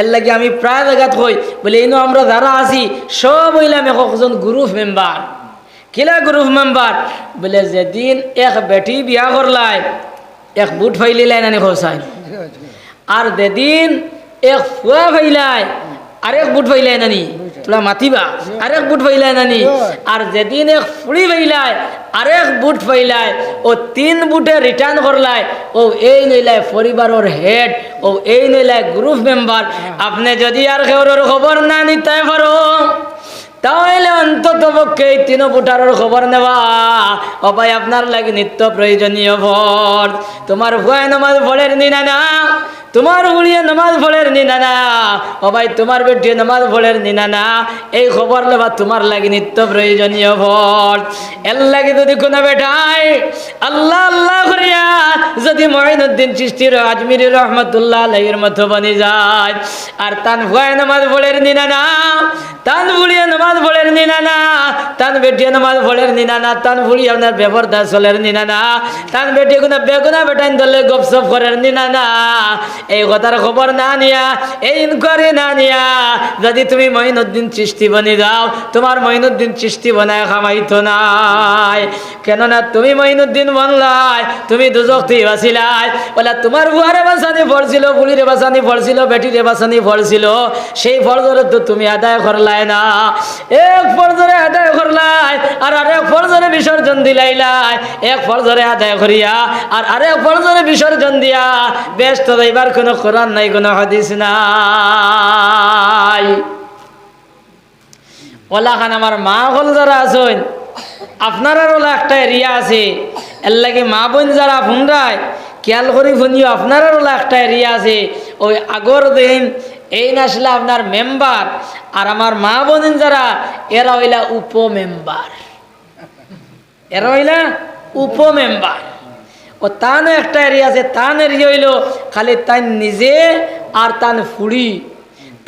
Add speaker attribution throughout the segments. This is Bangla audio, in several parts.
Speaker 1: এর লাগে আমি প্রায় জায়গাত কই বলে, ইনো আমরা যারা আছি, সব হইলাম একজন গ্রুপ মেম্বার কিলা গ্রুপ মেম্বার বলে, যেদিন এক বেটি বিয়া করলাই এক বুট ফাইলিলাই নানি খোসাই আর যেদিন এক ফুয়া ফাইলাই আরেক বুট ফাইলাই নানি, তোলা মাতিবা? আরেক বুট ফাইলাই নানি, আর যেদিন এক ফুড়ি ফাইলাই আরেক বুট ফাইলাই ও তিন বুটে রিটার্ন করলাই, ও এই নইলাই পরিবারের হেড ও এই নইলাই গ্রুপ মেম্বার আপনি যদি আর কেউর খবর না নিতে পারো, তাহলে অন্তত পক্ষে এই তিন বুটারের খবর নেওয়া ভাই, আপনার লাগে নিত্য প্রয়োজনীয় ভর তোমার ভয় নামাজ ভোরের নিনা? না তোমার উড়িয়ে নামাজ ভোলের নিনা? না ও ভাই, তোমার বেটিয়ে নামাজ ভোলের নিনা? না এই খবর নেবা তোমার লাগে নিত্য প্রয়োজনীয় ভর এর লাগে যদি কোনো বেটাই, আল্লাহ আল্লাহ করিয়া যদি মহিনুদ্দিন চিস্তির আজমির রহমতুল্লাহ আলাইয়ের মতো বনে যায়, আর তান ভয় নামাজ ভোলের নিনা? না তান ভুড়িয়ে নামাজ ভোরের নিনা? না তান বেটিয়ে নামাজ ভোলের নিনা? না তান ভুড়ি আপনার বেবর দাসলের নিনা না তান বেটি কোনো বেগুনা বেটাইন দলে গপসপ করার নিনা? না এই কথার খবর না নিয়া, এই ইনকোয়ারি না নিয়া, যদি তুমি মহিনুদ্দিন চিস্তি বনি যাও তোমার মহিনুদ্দিন চিস্তি বনায় খামাইতো নাই। কেননা তুমি মহিনুদ্দিন বনলাই, তুমি দুজক তুই বাঁচিলাই বলে, তোমার বুয়ারে বাসানি পড়ছিল বুড়িরে বাসানি পড়ছিল বেটিরে বাসানি পড়ছিল সেই ফলজরে তো তুমি আদায় করলাই না। এক ফলজরে আদায় করলাই, আর আরেক ফলজরে বিসর্জন দিলাইলাই। এক ফলজরে আদায় করিয়া, আর আরেক ফলজরে বিসর্জন দিয়া, ব্যস্ত যাইবার কোনো কোরআন নাই, কোনো হাদিস নাই। ওলা খান, আমার মা হল যারা আছেন আপনারার ওলা একটা এরিয়া আছে। এর লাগে মা বোন যারা ফুনরায় খেয়াল করি ফুনিও আপনারার ওলা একটা এরিয়া আছে। ওই আগর দিন এই নাসলে আপনার মেম্বার, আর আমার মা বোন যারা, এরা হইলা উপ মেম্বার এরা হইলা উপ মেম্বার ও তান একটা এরিয়া আছে, তান এরিয়া হইল খালি তাই নিজে আর তান ফুড়ি।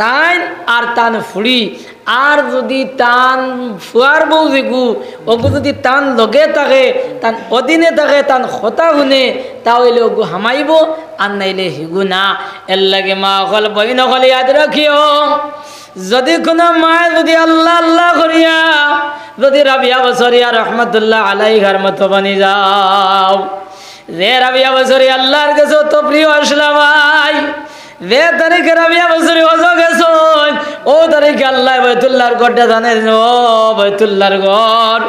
Speaker 1: তান আর তান ফুড়ি। আর যদি তান ফুয়ার বউ যেগু ওগু যদি তান লগে থাকে, তান অধীনে থাকে, তান হতা শুনে তাহলে ওগু হামাইব, আর নাইলে হিগু না। এর লাগে মা অকল বই নকল ইয়াদ রাখিও। যদি কোনো মায় যদি আল্লাহ আল্লাহ করিয়া, যদি রাবিয়া বছরিয়া রহমতুল্লাহ আলাইহার মতো বানি যাও। যে রাবিয়া বছরে আল্লাহর কাছে তো প্রিয় আসলাম যে তারিখে রাবিয়া বছরে হজ গেছ ও তারিখে আল্লাহ বৈতুল্লাহর গড়টা জানেন ও বৈতুল্লাহর গড়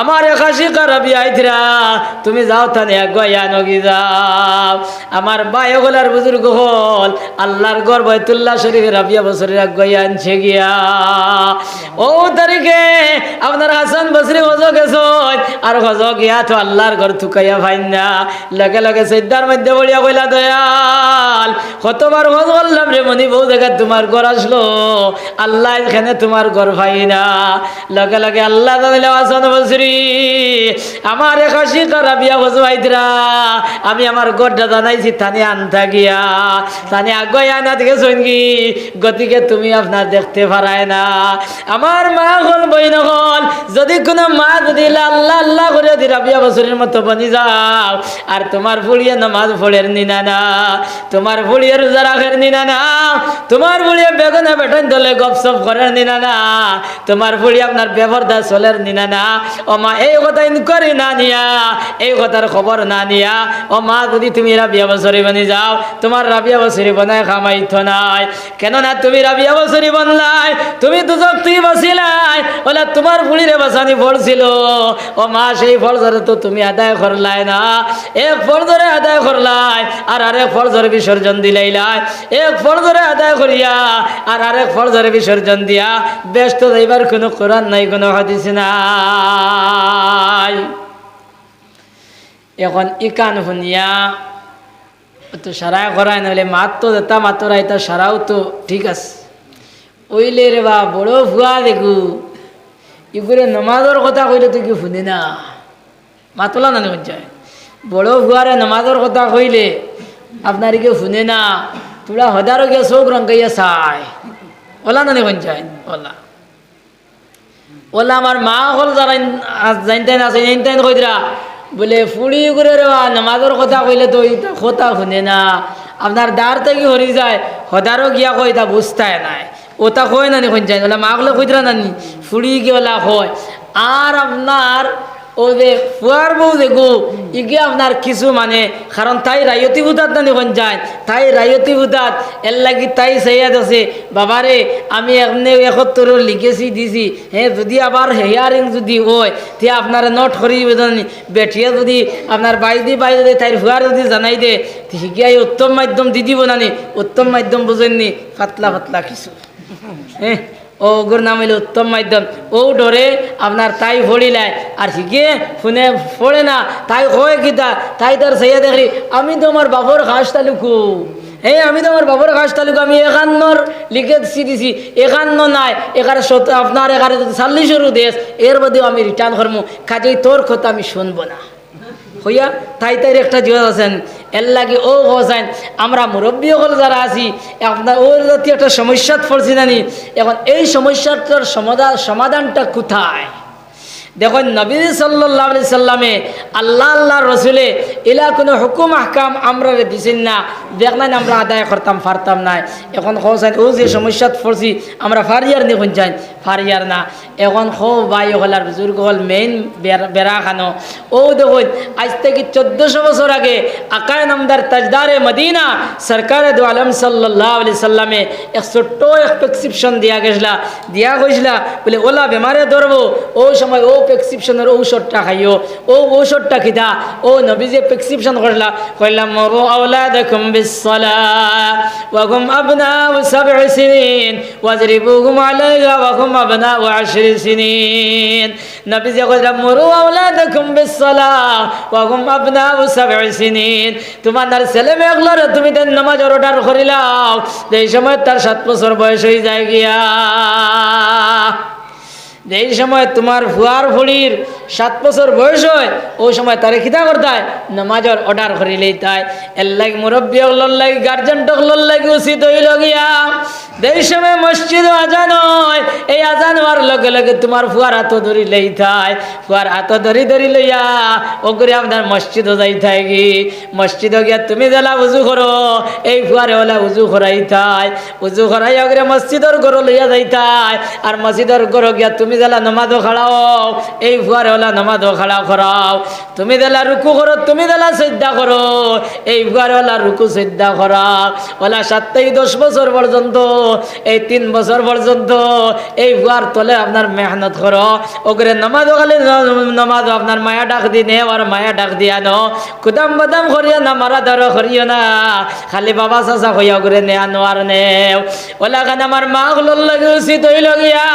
Speaker 1: আমার একাশি রাবি আইতরা, তুমি যাও থানে গয়া নগি যাও। আমার বাই হলার বুজুর্গ হল, আল্লাহর গড় বৈতুল্লাহ শরীফ রাবিয়া বছরের গয়া আনছে গিয়া। ও তারিখে আপনার হাসান বসরি হজ গেছ আর হজ গিয়া তো আল্লাহর ঘর থুকাইয়া ভাই না লগে লগে সৈদ্যার মধ্যে বলিয়া কইলা, দয়াল কতবার হজ বললাম রে মনি বউ, দেখা তোমার ঘর আসলো। আল্লাহ এখানে তোমার ঘর ভাই না। লগে লগে আল্লাহ জানিলে হাসান বসরি আমার একাশি করা বিয়া ভাইতরা, আমি আমার গড়টা জানাইছি, থানে আনতা গিয়া। থানে আগে আনা থেকে সঙ্গী গতিকে তুমি আপনার দেখতে পারায় না। আমার মা হল বই হল, যদি কোনো মা যদি আল্লাহ আল্লাহ করে দি রাবিয়া বছরের মতো বনি যাও, আর তোমার ফুড়িয়ে নামাজ ফোড়ের নিনা না। তোমার ফুড়িয়ে রোজা রাখের নিনা না। তোমার ফুড়িয়ে বেগুনে বেটন দলে গপসপ করার নিনা না। তোমার ফুড়ি আপনার ব্যবহারদা চলের নিনা না। ও মা, এই কথা ইনকোয়ারি না নিয়া, এই কথার খবর না নিয়া। ও মা, যদি তুমি রাবিয়া বছরে বনি যাও, তোমার রাবিয়া বছরে বনায় খামাইত নাই। কেননা তুমি রাবিয়া বছরে বনলাই, তুমি দুজক তুই বসিলাই বলে তোমার ফুড়িরে বাসানি পড়ছিল ও মা, সেই ফল ধরে তো তুমি আদায় করলাই না। এক ধরে আদায় করলাই, আর আরেক ফল ধরে বিসর্জন দিলাইলাই এক ফল ধরে আদায় করিয়া আর আরেক ফল ধরে বিসর্জন দিয়া, ব্যস্ত যাইবার কোনো কোরআন নাই, কোনো হাদিস নাই। এখন ইকান শুনিয়া, তো সারাই করাই নহলে মাত তো যেতা মাতরা এটা সারাও তো ঠিক আছে। ওইলে রে বা, বড় ভুয়া দেখু। ইগুরে নমাজর কথা কইলে তুই কি শুনি না মাতলা না যায় বড় ভুয়ারে নমাজর কথা কইলে আপনার কেউ শুনে না। তোরা হদারো গিয়ে চোখ রঙ্গাইয়া চাই। ওলা না যায়? ওলা। ওলা আমার মা হল যারা জানতেন আছে জানতেন কইরা বলে ফুড়ি করে রে বা নামাজের কথা কইলে তো কথা শুনে না। আপনার দাঁড় থেকে হরি যায়? হদারও গিয়া কয় তা বুঝতায় নাই। ওটা কয় নানি কোন যায়? ওলা মাগলে কইতরা নানি? ফুড়ি গিয়ে ওলা কয়। আর আপনার ও যে ফুয়ার বউ দেখো, ইগে আপনার কিছু মানে কারণ তাই রায়তি বুদাত নানি কোন যায়, তাই রায়তি বুদাত এর লাগি তাই সেইয়াদ আছে। বাবারে, আমি এমনি একত্তর লিখেছি, দিছি হ্যাঁ যদি আবার হেয়ারিং যদি হয়, তে আপনার নোট করি বেঠিয়ে যদি আপনার বাই দি বাই যদি তাই ফুয়ার যদি জানাই দে শিকিয়াই উত্তম মাধ্যম দি দিব নানি, উত্তম মাধ্যম বুঝেননি পাতলা পাতলা কিছু। হ্যাঁ ও ওগুর নাম হইল উত্তম মাধ্যম। ও ডরে আপনার তাই ফড়িলায় আর শিখে ফোনে ফোড়ে না, তাই হয় কিতা তাই তার সেইয়া দেখি আমি তো আমার বাবর ঘাস তালুকু। এই আমি তো আমার বাবর ঘাস তালুকু, আমি একান্নর লিখে দিছি একান্ন নাই এগারো আপনার এগারো চাল্লিশেরও দেশ, এর বাদেও আমি রিটার্ন করব কাজেই তোর কথা আমি শুনব না। হইয়া তাই তাই একটা জিনিস আছেন এর লাগে ও হোসেন আমরা মুরব্বী হল যারা আছি, আপনার ওর জাতীয় একটা সমস্যা পড়ছি জানি এখন এই সমস্যাটার সমাধান সমাধানটা কোথায়? দেখুন নবী সাল্লাহ সাল্লামে আল্লাহ আল্লাহ রসুলে এলা কোনো হুকুম, আহকাম আমরা দিছেন না। দেখলেন আমরা আদায় করতাম পারতাম না এখন হোসেন ও যে সমস্যাত পড়ছি, আমরা ফারিয়ার দেখুন যাই। ফারিয়ার না। এখন খো বাই হলার বুজুর্গ হল মেইন বেড়া খানো ও দেখুন, আজ থেকে চোদ্দশো বছর আগে আকায় নামদার তাজদারে মদিনা সরকারে দু আলম সাল্লাহ আলি সাল্লামে এক ছোট্ট এক প্রেসক্রিপশন দিয়া গেছিলা। দিয়া গেছিলা বলে, ওলা, বেমারে ধরবো। ও সময় ও প্রেসক্রিপশনের ঔষধটা খাইও। ও ঔষধটা খিদা। ও নবী যে প্রেসক্রিপশন করলা। কইলাম, মরু আওলাদাকুম বিসসালা, ওয়া হুম আবনাউ সাব'i সিনিন, ওয়াজরিবুহুম আলাইহা, ওয়া হুম আবনাউ আশরি সিনিন। নবী যে কইলাম মরু আওলাদাকুম বিসসালা, ওয়া হুম আবনাউ সাব'i সিনিন। তোমার ছেলে মেয়েগুলোর তুমি দেন নামাজ অর্ডার করিলাও। এই সময় তার সাত বছর বয়স হয়ে যায় গিয়া। যেই সময় তোমার ফুয়ার ফুড়ির সাত বছর বয়স হয়, ওই সময় তারে খিতা করতায় নামাজর অর্ডার করিলেই তাই এর লাগে মুরব্বী লাগে গার্জেন টকলর লাগে, উচিত হইল গিয়া। যেই সময় মসজিদ আজান হয়। এই আজান হওয়ার লগে লগে তোমার ফুয়ার হাত ধরিলেই থাই ফুয়ার হাত ধরি ধরি লইয়া ও করে আপনার মসজিদও যাই থাই গি। মসজিদও গিয়া তুমি জেলা উজু করো, এই ফুয়ারে ওলা উজু করাই থাই উজু করাই ওগরে মসজিদর গরো লইয়া যাই থাই আর মসজিদর গরো গিয়া তুমি জেলা নমাজও খাড়াও, এই ফুয়ারে ওলা নমাজও খাড়া করাও। তুমি জেলা রুকু করো, তুমি জেলা শ্রদ্ধা করো, এই ফুয়ারে ওলা রুকু শ্রদ্ধা করাও ওলা সাত থেকে দশ বছর পর্যন্ত এই তিন বছর পর্যন্ত এই ফুয়ার তলে আপনার মেহনত করো। ওগরে নমাজও খালি নমাজও আপনার মায়া ডাক দি নে আর মায়া ডাক দিয়া নো। কুদাম বাদাম করিয়া না, মারা ধর করিও না। খালি বাবা চাচা হইয়া করে নে আনোয়ার নে ওলা খান আমার মা গুলোর লাগে উচিত হইল গিয়া।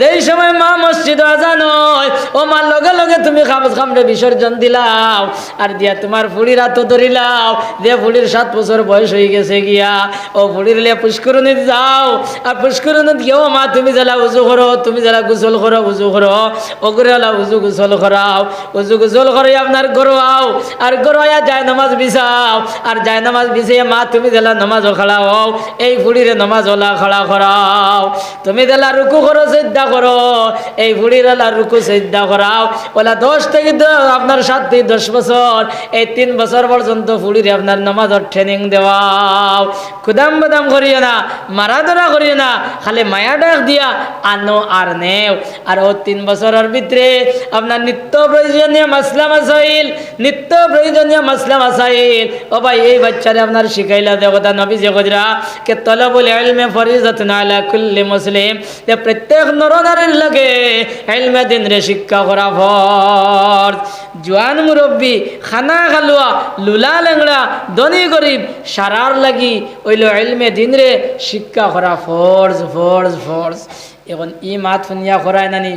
Speaker 1: যেই সময় মা মসজিদ আজান হয় ও মার লগে লগে তুমি খামস খামরে বিসর্জন দিলাও। আর দিয়া তোমার ফুড়ির হাত ধরিলাও। দিয়ে ফুড়ির সাত বছর বয়স হয়ে গেছে গিয়া। ও ফুড়ির লিয়ে পুষ্করণীত যাও। আর পুষ্করণীত গিয়েও মা, তুমি জ্বালা উজু করো, তুমি জ্বালা গোসল করো, উজু করো। ওগুলো হলা উজু গোসল করাও। উজু গোসল করে আপনার গরোয়াও। আর গরোয়া যায় নামাজ বিছাও। আর যায় নামাজ বিছিয়ে মা, তুমি জ্বালা নামাজও খাড়াও এই ফুড়িরে নামাজ ওলা খাড়া করাও। তুমি জ্বালা রুকু করো শ্রদ্ধা করো। এই ফুড়ির ওলা রুকু শ্রদ্ধা করাও। ওলা দশ থেকে আপনার সাত থেকে দশ বছর। এই তিন বছর পর্যন্ত ফুড়িরে আপনার নামাজের ট্রেনিং দেওয়াও। কুদাম বাদাম করিও না। মারা ধরা করিও না, খালি মায়া ডাক দিয়া আনো আর নেও। আর ও তিন বছরের ভিতরে আপনার নিত্য প্রয়োজনীয় মাসলা মাসাইল, নিত্য প্রয়োজনীয় মাসলা মাসাইল। ও ভাই, এই বাচ্চারে আপনার শিখাইলা দেবতা নবী যে গজরা কে তলবুল ইলমে ফরিজাতুন আলা কুল্লি মুসলিম যে প্রত্যেক নরনারীর লাগে ইলমে দিন রে শিক্ষা করা ফরজ। জোয়ান মুরব্বী, খানা খালুয়া, লুলা লেংড়া, ধনী গরিব, সারার লাগি ওইল ইলমে দিন রে শিক্ষা করা ফরজ ফরজ ফরজ এখন ই মাত শুনিয়া করায় নানি।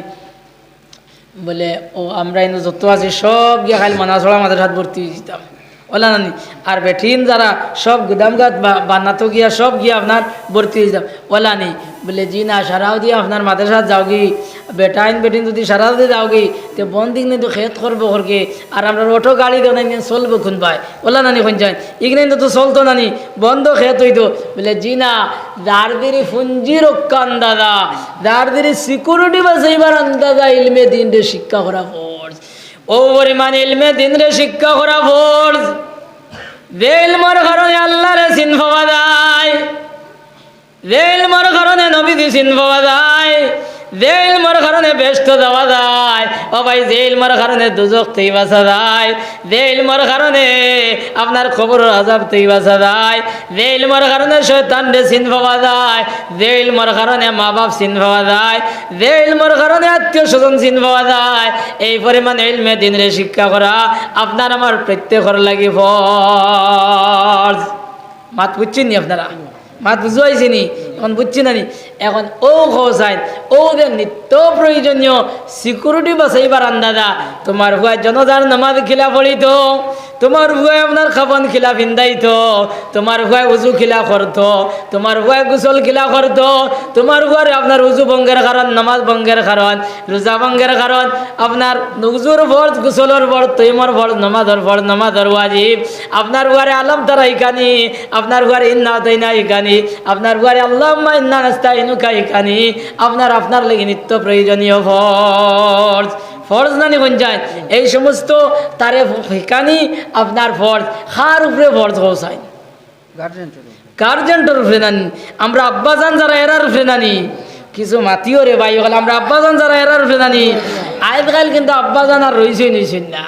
Speaker 1: বলে, ও আমরা এনে যত আছি, সব গিয়ে খালি মানা হাত ভর্তি হয়ে যেতাম ওলা নানি। আর বেঠিন যারা সব গুদাম গাত বান্নাতো গিয়া সব গিয়া আপনার ভর্তি হয়ে যেতাম ওলা নি বলে, জি না, সারাও দিয়ে আপনার মাদের সাথে যাওগি। বেটাইন বেটিন যদি সারাও দিয়ে যাওগি, তো বন্দিক নেই তো খেত করব করকে আর আমরা অটো গাড়ি দেও নাই চলবো খুন পায়? ওলা নানি খুন যায় ইগনে তো চলতো নানি, বন্ধ খেত হইতো। বলে, জি না যার দিরি ফুঞ্জি রক্ষা আন্দাজা যার দিরি সিকিউরিটি বা সেইবার আন্দাজা ইলমে দিন শিক্ষা করা ও পরিমাণ ইলমে দিন রে শিক্ষা করা ভোর বেলমর কারণে আল্লাহরে চিন পাওয়া যায় যে ইলমর কারণে নবী দিছিন পাওয়া যায় যে ইলমর কারণে ব্যস্ত দেওয়া যায়। ও ভাই যে ইলমর কারণে দুজক থেকে বাঁচা যায়। যে ইলমর কারণে আপনার খবর আজাব থেকে বাঁচা যায়। যে ইলমর কারণে শৈতান রে চিন পাওয়া যায়। যে ইলমর কারণে মা বাপ চিন পাওয়া যায়। যে ইলমর কারণে আত্মীয় স্বজন চিন পাওয়া যায়। এই পরিমাণে ইলমে দিনরে শিক্ষা করা আপনার আমার প্রত্যেকর লাগি ফরজ। মাত বুঝছেন নি আপনারা? মাত জয় নি? এখন বুঝছি না এখন ও খোসাইন ও যে নিত্য প্রয়োজনীয় সিকিউরিটি বাসাইবার আন্দাদা তোমার হুয়া জনজার নামাজ খিলা পড়িত তোমার হুয়ায় আপনার খাবন খিলা ফিন্দাইত তোমার হুয়ায় উজু খিলা করতো, তোমার হুয়ায় গুসল খিলা করতো, তোমার হুয়ারে আপনার উজু ভঙ্গের কারণ, নামাজ ভঙ্গের কারণ, রোজা ভঙ্গের কারণ, আপনার উজুর ফর্জ, গুসলর ফর্জ, তৈমর ফর্জ, নামাজর ফর্জ, নামাজর ওয়াজিব। আপনার হুয়ারে আলম তারা ইকানি, আপনার হুয়ারে ইন্না তাইনা ইকানি, আপনার হুয়ারে আল্লাহ ইন্না নাস্তা ইনুকা ইকানি। আপনার আপনার লাগি নিত্য প্রয়োজনীয় ফর্জ। ফর্জ নানি কোন যায় এই সমস্ত তারে হিকানি আপনার ফর্জ। খার উপরে ফর্জ
Speaker 2: গার্জেন
Speaker 1: গার্জেন্টের উপরে। নানি আমরা আব্বাজান যারা এরার উপরে নানি কিছু মাতিও রে ভাই আমরা আব্বাজান যারা এরার উপরে নানি আজকাল কিন্তু আব্বাজান আর রইছে নিছেন না।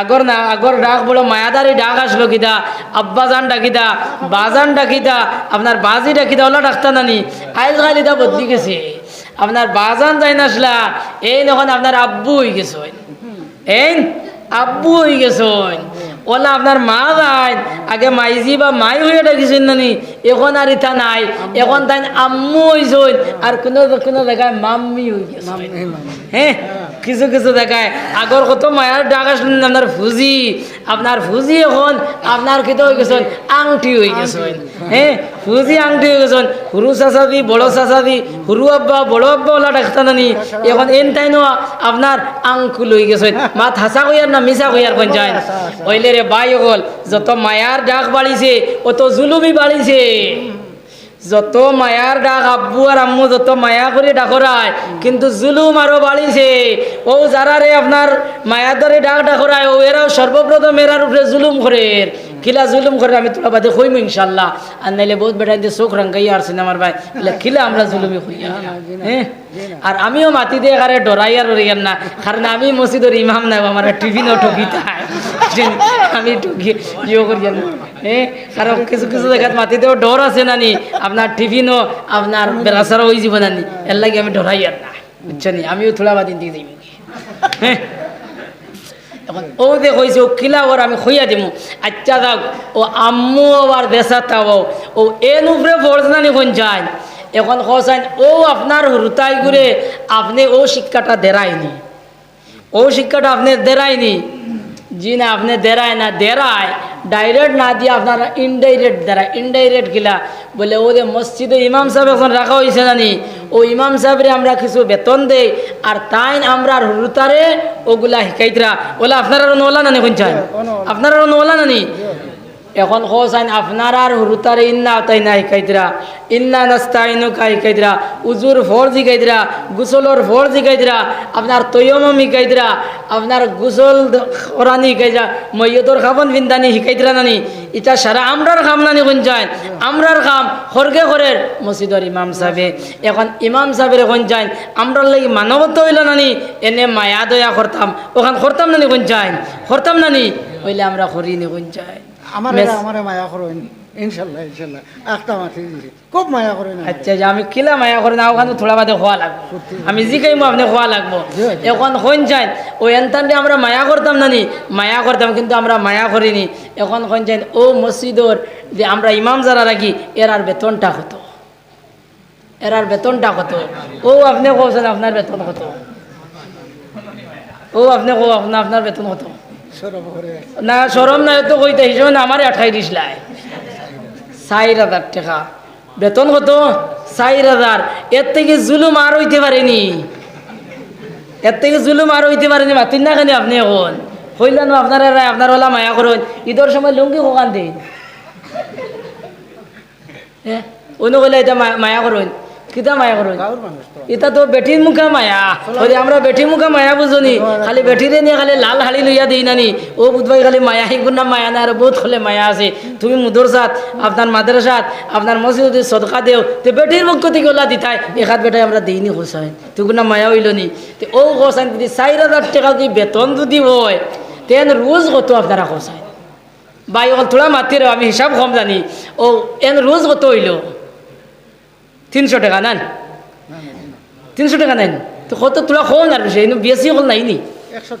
Speaker 1: আগর না, আগর ডাক বড় মায়াদারি ডাক আসলো কিতা? আব্বাজান ডাকিতা বাজান ডাকিতা, আপনার বাজি ডাকিতা, ওলা ডাকতা নানি। আজকাল এটা বদলি গেছে। আপনার বাজান যাই না আসলা এই যখন আপনার আব্বু হয়ে গেছে এই আব্বু হয়ে গেছেন। ওলা আপনার মা যায় আগে মাইজি বা মাই হয়ে ডাকিছেন নানি। এখন আর ইটা নাই। এখন তাই আম্মু হয়েছেন আর কোনো কোনো জায়গায় মাম্মি হয়ে গেছে। হ্যাঁ কিছু কিছু দেখায় আগর কত মায়ার ডাক আসলেন আপনার ফুজি? আপনার ফুজি এখন আপনার কিতো হয়ে গেছেন আংটি হয়ে গেছেন হ্যাঁ ফুজি আংটি হয়ে গেছেন হুরু চাচাদি বড় চাচাদি হুরু আব্বা বড় আব্বা ওলা ডাকতা নানি এখন এন তাই ন আপনার আংকুল হয়ে গেছেন মাত হাসা কইয়ার না মিশা কইয়ার কোন যায়? ওইলে রে বাই হল যত মায়ার ডাক বাড়িছে অত জুলুমি বাড়িছে। যত মায়ার ডাক, আব্বু আর আম্মু যত মায়া করে ডাকরায়, কিন্তু জুলুম আরও বাড়িছে। ও যারা রে আপনার মায়ার দরে ডাক ডাকরায়, ও এরাও সর্বপ্রথম এরার উপরে জুলুম করে। খিলা জুলুম করে, আমি তোলা বাদে হইম ইনশাল্লাহ। আর নাইলে বহুত বেটা দিয়ে চোখ রাঙ্গাই আর সিনেমার ভাই। এলে খিলা আমরা জুলুমি হইয়া? হ্যাঁ আর আমিও মাতি দিয়ে কারে ডরাই আর ওরিয়ান না কারণ আমি মসজিদের ইমাম নাই আমার টিফিনও ঠকিতা আমি ঠকি ইয়ে করিয়ান কিছু কিছু আছে নানি। নানি। আমি আমিও আমি খইয়া দিমু। আচ্ছা যাক ও আম্মু আবার দেশা তাও ও এন উপরে নানি কোন যায় এখন ও আপনার হুরতাই করে আপনি ও শিক্ষাটা দেরায়নি ও শিক্ষাটা আপনি দেরায়নি জি না, আপনি দেরায় না, দেরায়। ডাইরেক্ট না দিয়ে আপনারা ইনডাইরেক্ট দ্বারা ইনডাইরেক্ট গিলা বলে ওদের মসজিদে ইমাম সাহেব এখন রাখা হয়েছে জানি। ও ইমাম সাহেবরে আমরা কিছু বেতন দেই আর তাই আমরা রুতারে ওগুলা শিকাইতরা ওলা আপনারা নোলা নানি কোন চাই আপনারা নোলা নানি? এখন হোসাইন আপনার আর হুরুতারে ইন্না তাই না শিকাইতরা ইন্না নাস্তাইনু কা শিকাইতরা উজুর ফর জিকাইতরা গুসলর ফর জিকাইতরা আপনার তৈয়ম শিকাইতরা আপনার গুসল করানি শিকাইতরা মৈয়তর খাবন বিন্দানি শিকাইতরা নানি। এটা সারা আমরার খাম নানি কোন যায় আমরার খাম খরগে খরের মসজিদর ইমাম সাহেবে। এখন ইমাম সাহেবের কোন যায় আমরার লাগি মানবত হইল নানি, এনে মায়া দয়া করতাম। ওখান করতাম নানি কোন যায় করতাম নানি, হইলে আমরা করিনি কোন যায়
Speaker 2: আমার আমার মায়া করেন ইনশাল্লাহ ইনশাল্লাহ। একটা খুব মায়া করেন
Speaker 1: আচ্ছা যে আমি কিলা মায়া করে না ওখানে থোড়া বাদে খোয়া লাগবো। আমি জি খাইমো আপনি খোয়া লাগবো। এখন হইন চাই ওই এনতানটি আমরা মায়া করতাম না নি মায়া করতাম কিন্তু আমরা মায়া করিনি। এখন চাই ও মসজিদর যে আমরা ইমাম যারা রাখি এর আর বেতনটা কত? এর আর বেতনটা কত? ও আপনি কৌছেন আপনার বেতন কত? ও আপনি কো আপনার আপনার বেতন কত? না, সরম না তো কইতে হিসেবে না, আমার আঠাইশ লাই। চার হাজার টাকা। বেতন কত? চার হাজার। এর থেকে জুলুম আর হইতে পারেনি। এর থেকে জুলুম আর হইতে পারেনি, মাতিন না কেন আপনি এখন? হইলেন আপনার আপনার ওলা মায়া করুন। ঈদের সময় লুঙ্গি কোকান দিন। হ্যাঁ? অন্য কইলে এটা মায়া করুন। কিতা মায়া
Speaker 2: তো
Speaker 1: এটা তো। বেটির মুখা মায়া। ওই আমরা বেটির মুখা মায়া বুঝনি খালি বেটিরে নিয়ে খালি লাল হাড়ি লইয়া দিই নানি। ও বুধবাই খালি মায়া হিগুন না মায়া না আর বহুত খলে মায়া আছে। তুমি মুদর সাথ আপনার মাদ্রাসাত আপনার মসজিদে সদকা দেও। তো বেটির মুখ থেকে ওলা দিতাই এখাত বেটাই আমরা দিইনি হোসাইন তুই না মায়া হইল নি তো ও হোসাইন যদি চার হাজার টাকা যদি বেতন যদি হয় তেন রোজ কত আপনারা হোসাইন বাই অকল থোড়া মাতির আমি হিসাব কম জানি। ও এন রোজ কত হইল। তিনশো টাকা নেন। তিনশো টাকা নেন। তো কত তোরা কম আর বেশি বেশি হল নাই নি?
Speaker 2: একশো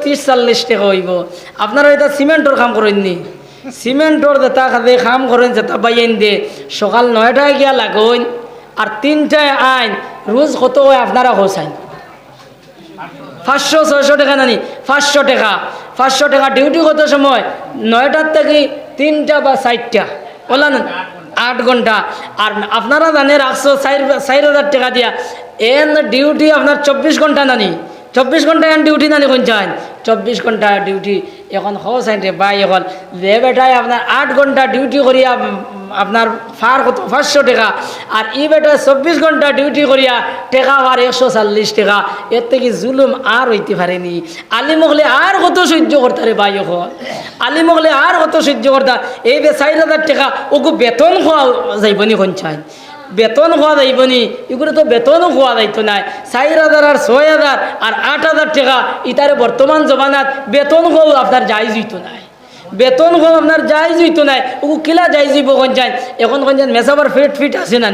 Speaker 1: ত্রিশ চল্লিশ টাকা হইব। আপনারা এটা সিমেন্টর কাম করেন নি। সিমেন্টর যেটা খাতে কাম করেন যেটা বাইন দে। সকাল নয়টায় গিয়া লাগইন আর তিনটায় আইন রোজ কত হয় আপনারা হোসাইন পাঁচশো, ছয়শো টাকা নানি পাঁচশো টাকা। পাঁচশো টাকা ডিউটি কত সময়? নয়টার থেকে তিনটা বা চারটা। বলা না আট ঘণ্টা। আর আপনারা জানে রাখছো চার হাজার টাকা দিয়া। এন ডিউটি আপনার চব্বিশ ঘণ্টা নানি। চব্বিশ ঘণ্টা এন ডিউটি নানি কোন চান চব্বিশ ঘণ্টা ডিউটি এখন হস রে, বাই এখন যে বেটায় আপনার আট ঘণ্টা ডিউটি করিয়া আপনার ফার কত? পাঁচশো টাকা। আর ই বেটা চব্বিশ ঘণ্টা ডিউটি করিয়া টেকা আর একশো চল্লিশ টাকা। এর থেকে জুলুম আর হইতে পারেনি। আলিমগলে আর কত সহ্য করতে রে ভাই এখন আলিমগলে আর কত সহ্য করতা? এই বে চার হাজার টাকা ওকে বেতন খোয়া যাইবনি কোনছাই বেতন খোয়া যাইবনি এগুলো তো বেতনও খোয়া যাইতো নাই। চার হাজার আর ছয় হাজার আর আট হাজার টাকা, ইতারে বর্তমান জমানাত বেতন খোয়াও আপনার যাই হইতো নাই। বেতন কম আপনার যাই জুইতো নাই ও কিলা যাই জুইব কোন যাই এখন কোন যান মেসাবার ফেট ফিট আছে না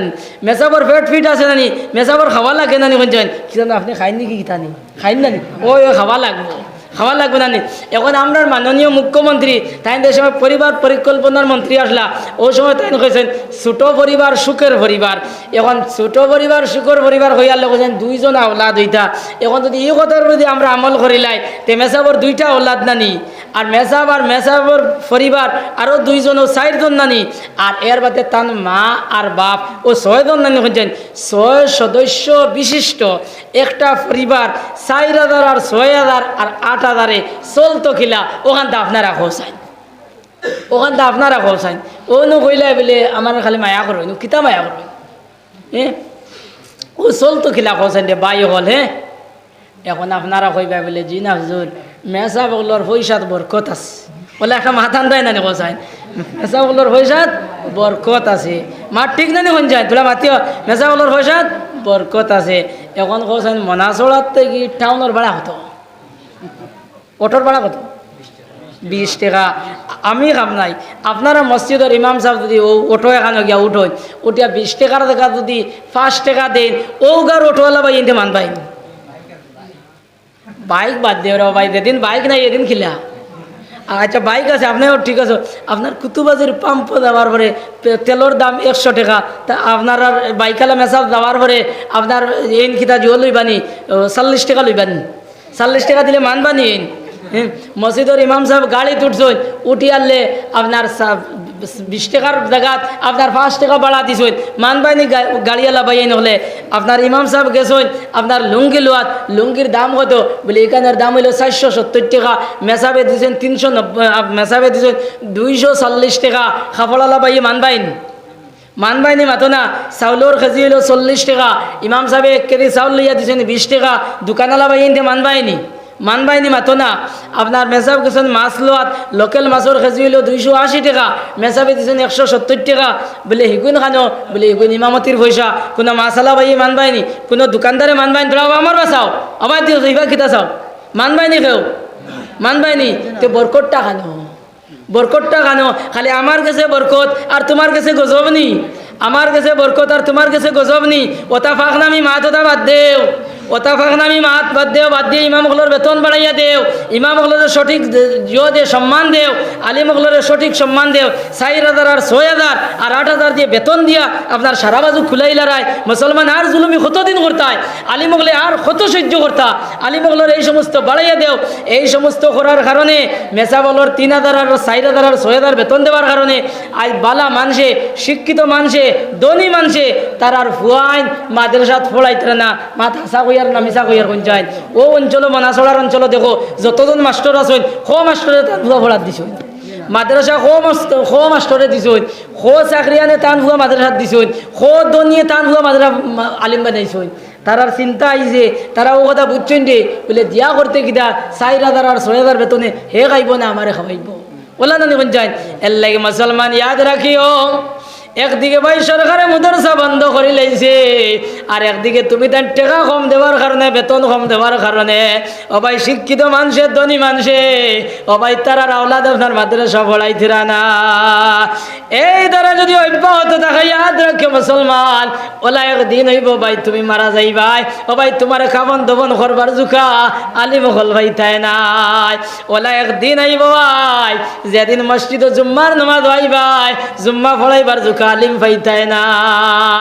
Speaker 1: মেসাবার ফেট ফিট আছে নানি মেসাবার খাওয়া লাগে নানি কোন যান। কি জানো আপনি খাইন নাকি কিতানি? খাইন নানি? ওই খাওয়া লাগবো। খাওয়া লাগবে না এখন আমরা মাননীয় মুখ্যমন্ত্রী, তাই যে সময় পরিবার পরিকল্পনার মন্ত্রী আসলা ওই সময় তাই কইছেন, ছোট পরিবার, সুখের পরিবার। এখন ছোট পরিবার, সুখের পরিবার হইয়ার লোক দুইজন আওলাদ হইতা। এখন যদি এই কথার প্রতি আমরা আমল করিলাই তে মেসাবর দুইটা আওলাদ নানি আর মেসাব আর মেসাবর পরিবার আরও দুইজন ও চারজন নানি আর এর বাদে তান মা আর বাপ ও ছয়জন নানি হচ্ছেন ছয় সদস্য বিশিষ্ট। একটা পরিবার চার হাজার আর ছয় হাজার আর আট হাজারে চলতো খিলা ওখানটা আপনারা খোঁচাই ওখানটা আপনারা খোঁচাই ও নো কইলাই বলে, আমার খালি মায়া করো কিতা মায়া করো? হ্যাঁ ও চলতো খিলা খোঁচাই দে, বাই হল হ্যাঁ এখন আপনারা কইবা বলে, জি না হুজুর, মেসা বগলোর পয়সাত বরকত আছে। বলে, একটা মাথান দেয় না কোথায় মেসা বগলোর পয়সাত বরকত আছে। মার ঠিক না কোন যায়? তোলা মাতিও মেসা বগলোর পয়সাত বরকত আছে। এখন কোথায় মনাচড়ার থেকে টাউনের ভাড়া হতো অটোর ভাড়া কত? বিশ টাকা। আমি কাম নাই। আপনারা মসজিদের ইমাম সাহেব যদি ও অটো এখানে গিয়া উঠোয় ওটিয়া বিশ টাকার দেখা যদি পাঁচ টাকা দেন ও গার অটোওয়ালা ভাই এনতে মান বাইক বাদ দিয়ে ভাই, যেদিন বাইক নাই, এদিন খিলা। আচ্ছা বাইক আছে আপনার ঠিক আছে। আপনার কুতুবাজির পাম্প দেওয়ার পরে তেলের দাম একশো টাকা। তা আপনার বাইকালা মেসাজ দেওয়ার পরে, আপনার এন খিতা জিও লইবানি চল্লিশ টাকা লইবানি। চল্লিশ টাকা দিলে মানবানি এন? মসজিদের ইমাম সাহেব গাড়ি তুটছেন উঠি আনলে আপনার বিশ টাকার জায়গাত আপনার পাঁচ টাকা বাড়া দিছেন মানবাইনি গাড়িওয়ালা বাইন হলে আপনার ইমাম সাহেব গেছেন আপনার লুঙ্গি লোয়াত, লুঙ্গির দাম কত? বলে, এখানের দাম হইল চারশো সত্তর টাকা, মেসাবে দিয়েছেন তিনশো নব্বই মেসাবে দিয়েছেন দুইশো চল্লিশ টাকা। খাফড়ালা বাইয়ে মানবাইন? মানবাইনি মাতো না চাউলের কেজি হইল চল্লিশ টাকা। ইমাম সাহেব এক কেজি চাউল লইয়া দিয়েছেন বিশ টাকা। দোকানওয়ালা বাইন মানবাইনি? মানবাইনি মাতো না। আপনার মেসাব গেছেন মাছ লোয়াত লোকেল মাছের কেজি হইল দুইশো আশি টাকা। মেসাবে দিয়েছেন একশো সত্তর টাকা। বলে হিগুন খানো, বলে হিগুন ইমামতির পয়সা কোনো মাছালা বাইয়ে মানবাইনি কোনো দোকানদারে মানবাইনি তোরা আমার বাসাও আবার দিও ইবা কিতা চাও মানবাইনি কেউ মানবাইনি তো বরকটটা খানো। বরকতটা খানো। খালি আমার কাছে বরকত আর তোমার কাছে গজব নি। আমার কাছে বরকত আর তোমার কাছে গজব নি। ওটা ফাঁকনামি মাত ওটা বাদ দেও। ওটা ফাঁকনামি মাত বাদ দেও, বাদ দিয়ে ইমামগুলোর বেতন বাড়াইয়া দেও। ইমামগুলোর সঠিক জিও দে সম্মান দেও আলিমগুলোর সঠিক সম্মান দেও। চার হাজার আর ছয় হাজার আর আট হাজার দিয়ে বেতন দিয়া আপনার সারা বাজু খুলাইলা রায় মুসলমান আর জুলুমি কতদিন করতায় আলিমগলে আর কত সহ্য করতা। আলিমগলের এই সমস্ত বাড়াইয়া দেও, এই সমস্ত করার কারণে মেসাবলর তিন হাজার আর চার হাজার আর ছয় হাজার বেতন দেওয়ার কারণে আজ বালা মানুষে, শিক্ষিত মানুষে, ধনী মানুষে তার আর ফুয়াইন মাদ্রাসাত ফোড়াইতে না। মাত হাসা কইয়ার না মিশা কইয়ার কোন যায়? ও অঞ্চল মনাচলার অঞ্চল দেখো, যতজন মাস্টার আছেন খ মাস্টারে তার দুয়া ফোড়াত দিছ। মাদ্রাসা খো মস্ত খো মাস্টরে দিছুন খো চাকরিয়ানে টান হুয়া মাদ্রাসাত দিছুন খো দনিয়ে টান হুয়া মাদ্রাসা আলিম বানাইছুন তারার চিন্তা আইছে তারা ও কথা বুঝছেন রে বলে দিয়া করতে কিনা চার হাজার আর ছয় হাজার বেতনে হে খাইব না আমারে খাওয়াইব ওলা না দেখুন যাই এর লাগে মুসলমান ইয়াদ রাখিও একদিকে ভাই সরকারে মুদরসা বন্ধ করে লাইছে আর একদিকে তুমি তার টেকা কম দেওয়ার কারণে, বেতন কম দেওয়ার কারণে। অবাই শিক্ষিত মানুষে, ধনী মানুষে অবাই তারা রাওলাদ আপনার মাদ্রাসা পড়াইছিরা না। এই দ্বারা যদি অব্যাহত থাকে, ইয়াদ রাখে মুসলমান। ওলা একদিন হইব ভাই, তুমি মারা যাইবাই। ও ভাই তোমার খাবন দবন করবার জুকা আলিম হল ভাই তাই নাই। ওলা একদিন আইব ভাই, যেদিন মসজিদ জুম্মার নামাজ ভাই ভাই, জুম্মা ফড়াইবার জুকা আলিম ভাই তাই নাই।